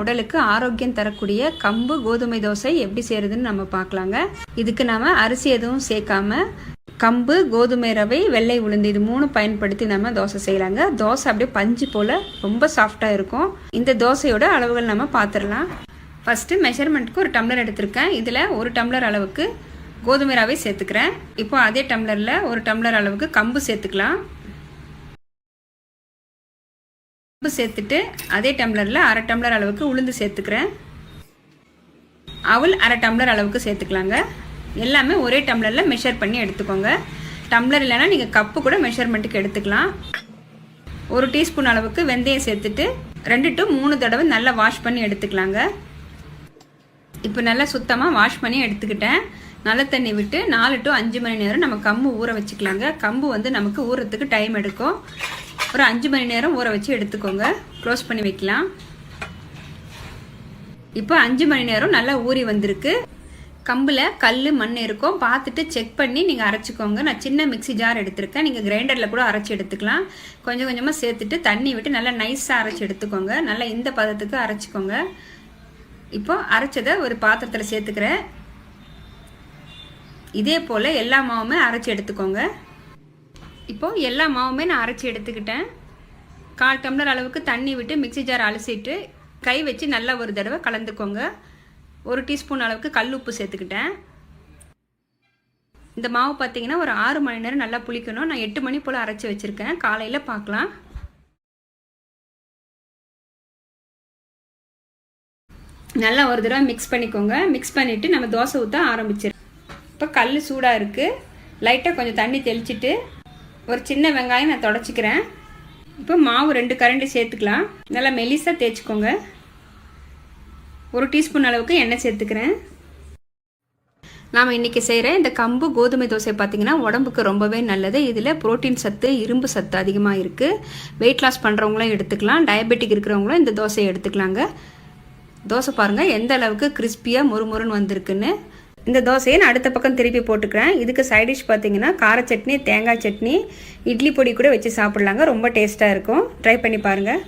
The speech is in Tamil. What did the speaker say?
உடலுக்கு ஆரோக்கியம் தரக்கூடிய கம்பு கோதுமை தோசை எப்படி செய்கிறதுன்னு நம்ம பார்க்கலாங்க. இதுக்கு நாம் அரிசி எதுவும் சேர்க்காம கம்பு கோதுமை ரவை வெள்ளை உளுந்து இது மூணு பயன்படுத்தி நம்ம தோசை செய்யலாங்க. தோசை அப்படியே பஞ்சு போல் ரொம்ப சாஃப்டாக இருக்கும். இந்த தோசையோட அளவுகள் நம்ம பார்த்துடலாம் ஃபஸ்ட்டு மெஷர்மெண்ட்டுக்கு ஒரு டம்ளர் எடுத்திருக்கேன். இதில் ஒரு டம்ளர் அளவுக்கு கோதுமை ரவை சேர்த்துக்கிறேன். இப்போ அதே டம்ளரில் ஒரு டம்ளர் அளவுக்கு கம்பு சேர்த்துக்கலாம். கம்பு சேர்த்துட்டு அதே டம்ளரில் அரை டம்ளர் அளவுக்கு உளுந்து சேர்த்துக்கிறேன். அவல் அரை டம்ளர் அளவுக்கு சேர்த்துக்கலாங்க. எல்லாமே ஒரே டம்ளரில் மெஷர் பண்ணி எடுத்துக்கோங்க. டம்ளர் இல்லைன்னா நீங்கள் கப்பு கூட மெஷர்மெண்ட்டுக்கு எடுத்துக்கலாம். ஒரு டீஸ்பூன் அளவுக்கு வெந்தயம் சேர்த்துட்டு ரெண்டு டு மூணு தடவை நல்லா வாஷ் பண்ணி எடுத்துக்கலாங்க. இப்போ நல்லா சுத்தமாக வாஷ் பண்ணி எடுத்துக்கிட்டேன். நல்ல தண்ணி விட்டு நாலு டு அஞ்சு மணி நேரம் நம்ம கம்பு ஊற வச்சுக்கலாங்க. கம்பு வந்து நமக்கு ஊறத்துக்கு டைம் எடுக்கும். ஒரு அஞ்சு மணி நேரம் ஊற வச்சு எடுத்துக்கோங்க. க்ளோஸ் பண்ணி வைக்கலாம். இப்போ அஞ்சு மணி நேரம் நல்லா ஊறி வந்திருக்கு. கம்பில் கல் மண் இருக்கும். பார்த்துட்டு செக் பண்ணி நீங்கள் அரைச்சிக்கோங்க. நான் சின்ன மிக்ஸி ஜார் எடுத்திருக்கேன். நீங்கள் கிரைண்டரில் கூட அரைச்சி எடுத்துக்கலாம். கொஞ்சம் கொஞ்சமாக சேர்த்துட்டு தண்ணி விட்டு நல்லா நைஸாக அரைச்சி எடுத்துக்கோங்க. நல்லா இந்த பதத்துக்கு அரைச்சிக்கோங்க. இப்போ அரைச்சதை ஒரு பாத்திரத்தில் சேர்த்துக்கிறேன். இதே போல் எல்லா மாவுமே அரைச்சி எடுத்துக்கோங்க. இப்போது எல்லா மாவுமே நான் அரைச்சி எடுத்துக்கிட்டேன். கால் டம்ளர் அளவுக்கு தண்ணி விட்டு மிக்ஸி ஜார் அலசிட்டு கை வச்சு நல்லா ஒரு தடவை கலந்துக்கோங்க. ஒரு டீஸ்பூன் அளவுக்கு கல் உப்பு சேர்த்துக்கிட்டேன். இந்த மாவு பார்த்தீங்கன்னா ஒரு ஆறு மணி நேரம் நல்லா புளிக்கணும். நான் எட்டு மணி போல் அரைச்சி வச்சுருக்கேன். காலையில் பார்க்கலாம் நல்லா ஒரு தடவை மிக்ஸ் பண்ணிக்கோங்க. மிக்ஸ் பண்ணிவிட்டு நம்ம தோசை ஊற்ற ஆரம்பிச்சிடும் இப்போ கல் சூடாக இருக்குது லைட்டாக கொஞ்சம் தண்ணி தெளிச்சிட்டு ஒரு சின்ன வெங்காயம் நான் தொடச்சிக்கிறேன். இப்போ மாவு ரெண்டு கரண்டி சேர்த்துக்கலாம். நல்லா மெலிசாக தேய்ச்சிக்கோங்க. ஒரு டீஸ்பூன் அளவுக்கு எண்ணெய் சேர்த்துக்கிறேன். நாம் இன்றைக்கி செய்கிற இந்த கம்பு கோதுமை தோசை பார்த்திங்கன்னா உடம்புக்கு ரொம்பவே நல்லது. இதில் புரோட்டீன் சத்து இரும்பு சத்து அதிகமாக இருக்குது வெயிட் லாஸ் பண்ணுறவங்களும் எடுத்துக்கலாம். டயபெட்டிக் இருக்கிறவங்களும் இந்த தோசையை எடுத்துக்கலாங்க. தோசை பாருங்கள் எந்த அளவுக்கு கிறிஸ்பியாக முறுமுறுன்னு வந்திருக்குன்னு. இந்த தோசையை நான் அடுத்த பக்கம் திருப்பி போட்டுக்கிறேன். இதுக்கு சைடிஷ் பார்த்தீங்கன்னா கார சட்னி தேங்காய் சட்னி இட்லி பொடி கூட வச்சு சாப்பிட்லாங்க. ரொம்ப டேஸ்ட்டாக இருக்கும். ட்ரை பண்ணி பாருங்கள்